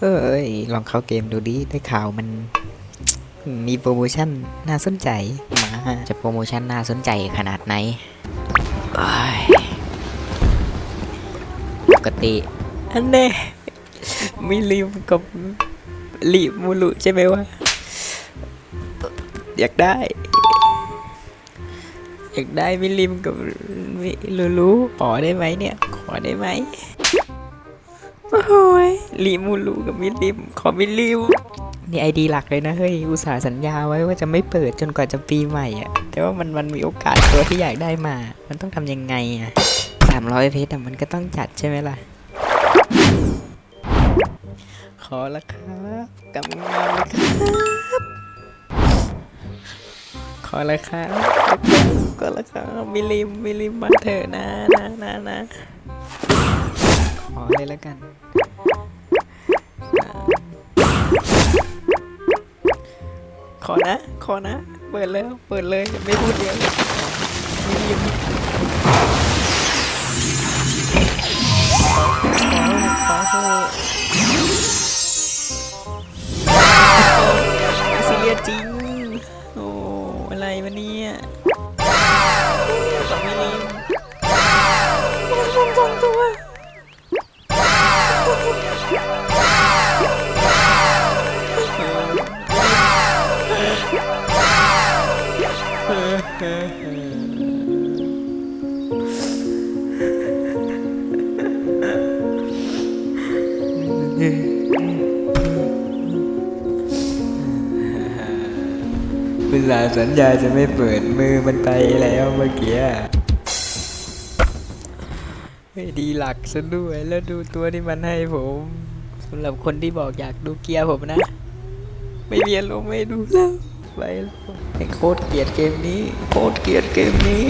เอ้ย ลองเข้าเกมดูดิ ได้ข่าวมัน มีโปรโมชั่นน่าสนใจ มา จะโปรโมชั่นน่าสนใจขนาดไหนปกติ อันเน่ไม่ลืมกับลีมูลุใช่ไหมวะ อยากได้ อยากได้มิลิมกับมิลูลูขอได้ไหมเนี่ย ขอได้ไหม โอ้ยลิมูลูกับมิลิมขอมิลิมนี่ไอดีหลักเลยนะเฮ้ยอุตส่าห์สัญญาไว้ว่าจะไม่เปิดจนกว่าจะปีใหม่อะแต่ว่ามันมันมีโอกาสตัวที่อยากได้มา มันต้องทำยังไงอะสามร้อยเพชรอะมันก็ต้องจัดใช่ไหมล่ะ ขอละครับกำงามเลยครับ ขอละครับขอละครับมิลิมมิลิมมาเถอะนะนะนะนะขอเลยแล้วกัน ขอนะ ขอนะ เปิดแล้ว เปิดเลยไม่พูดเยอะมิลิมขอขอเถอซีเรียสจริง เวลาสัญญาจะไม่เปิดมือมันไปแล้วเมื่อกี้ไม่ดีหลักซะด้วยแล้วดูตัวที่มันให้ผมสำหรับคนที่บอกอยากดูเกียร์ผมนะ ไม่มีอารมณ์ไม่ดูแล้ว ไปแล้วโคตรเกลียดเกมนี้ โคตรเกลียดเกมนี้